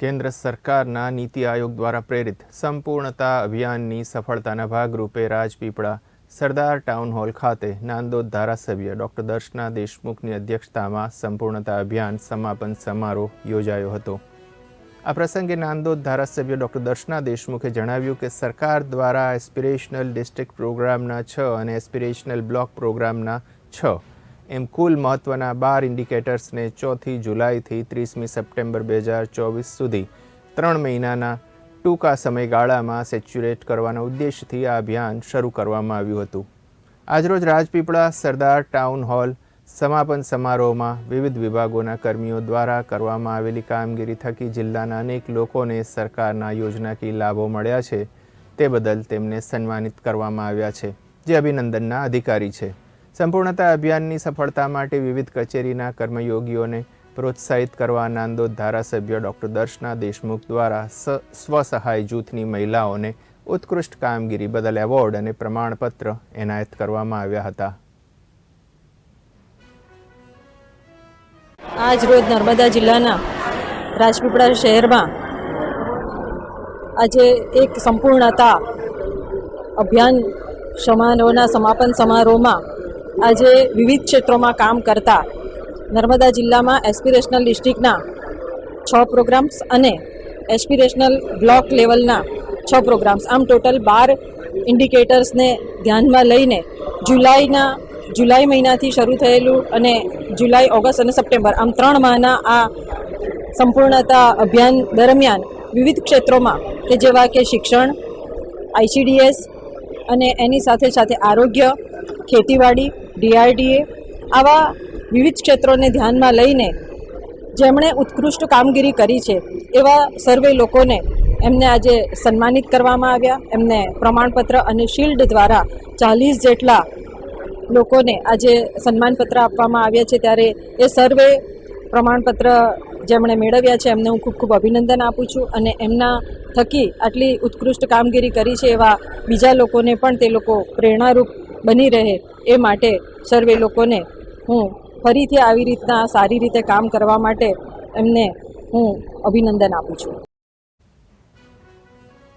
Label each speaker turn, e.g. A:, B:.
A: કેન્દ્ર સરકારના નીતિ આયોગ દ્વારા પ્રેરિત સંપૂર્ણતા અભિયાનની સફળતાના ભાગરૂપે રાજપીપળા સરદાર ટાઉન હોલ ખાતે નાંદોદ ધારાસભ્ય ડોક્ટર દર્શના દેશમુખની અધ્યક્ષતામાં સંપૂર્ણતા અભિયાન સમાપન સમારોહ યોજાયો હતો. આ પ્રસંગે નાંદોદ ધારાસભ્ય ડોક્ટર દર્શના દેશમુખે જણાવ્યું કે સરકાર દ્વારા એસ્પિરેશનલ ડિસ્ટ્રિક્ટ પ્રોગ્રામના છ અને એસ્પિરેશનલ બ્લોક પ્રોગ્રામના છ એમ કુલ મહત્ત્વના બાર ઇન્ડિકેટર્સને ચોથી જુલાઈથી ત્રીસમી સપ્ટેમ્બર બે હજાર ચોવીસ સુધી ત્રણ મહિનાના ટૂંકા સમયગાળામાં સેચ્યુરેટ કરવાના ઉદ્દેશથી આ અભિયાન શરૂ કરવામાં આવ્યું હતું. આજરોજ રાજપીપળા સરદાર ટાઉન હોલ સમાપન સમારોહમાં વિવિધ વિભાગોના કર્મીઓ દ્વારા કરવામાં આવેલી કામગીરી થકી જિલ્લાના અનેક લોકોને સરકારના યોજનાકીય લાભો મળ્યા છે. તે બદલ તેમને સન્માનિત કરવામાં આવ્યા છે. જે અભિનંદનના અધિકારી છે. સંપૂર્ણતા અભિયાનની સફળતા માટે વિવિધ કચેરીના કર્મયોગીઓને પ્રોત્સાહિત કરવા નાંદોદ ધારાસભ્ય ડૉક્ટર દર્શના દેશમુખ દ્વારા સ્વસહાય જૂથની મહિલાઓને ઉત્કૃષ્ટ કામગીરી બદલ એવોર્ડ અને પ્રમાણપત્ર એનાયત કરવામાં આવ્યા હતા.
B: આજ રોજ નર્મદા જિલ્લાના રાજપીપળા શહેરમાં આજે એક સંપૂર્ણતા અભિયાન સમારોહના સમાપન સમારોહમાં આજે વિવિધ ક્ષેત્રોમાં કામ કરતા નર્મદા જિલ્લામાં એસ્પિરેશનલ ડિસ્ટ્રિક્ટના છ પ્રોગ્રામ્સ અને એસ્પિરેશનલ બ્લોક લેવલના છ પ્રોગ્રામ્સ. આમ ટોટલ બાર ઇન્ડિકેટર્સને ધ્યાનમાં લઈને જુલાઈના, જુલાઈ મહિનાથી શરૂ થયેલું અને જુલાઈ, ઓગસ્ટ અને સપ્ટેમ્બર, આમ ત્રણ માહના આ સંપૂર્ણતા અભિયાન દરમિયાન વિવિધ ક્ષેત્રોમાં કે જેવા કે શિક્ષણ આઈસીડીએસ અને એની સાથે સાથે આરોગ્ય, ખેતીવાડી, ડીઆરડીએ આવા વિવિધ ક્ષેત્રોને ધ્યાનમાં લઈને જેમણે ઉત્કૃષ્ટ કામગીરી કરી છે, એવા સર્વે લોકોને એમને આજે સન્માનિત કરવામાં આવ્યા. એમને પ્રમાણપત્ર અને શિલ્ડ દ્વારા ચાલીસ જેટલા લોકોને આજે સન્માનપત્ર આપવામાં આવ્યા છે. ત્યારે એ સર્વે પ્રમાણપત્ર જેમણે મેળવ્યા છે, એમને હું ખૂબ ખૂબ અભિનંદન આપું છું અને એમના થકી આટલી ઉત્કૃષ્ટ કામગીરી કરી છે એવા બીજા લોકોને પણ તે લોકો પ્રેરણારૂપ બની રહે એ માટે સર્વે લોકોને હું ફરીથી આવી રીતના સારી રીતે કામ કરવા માટે એમને હું અભિનંદન આપું છું.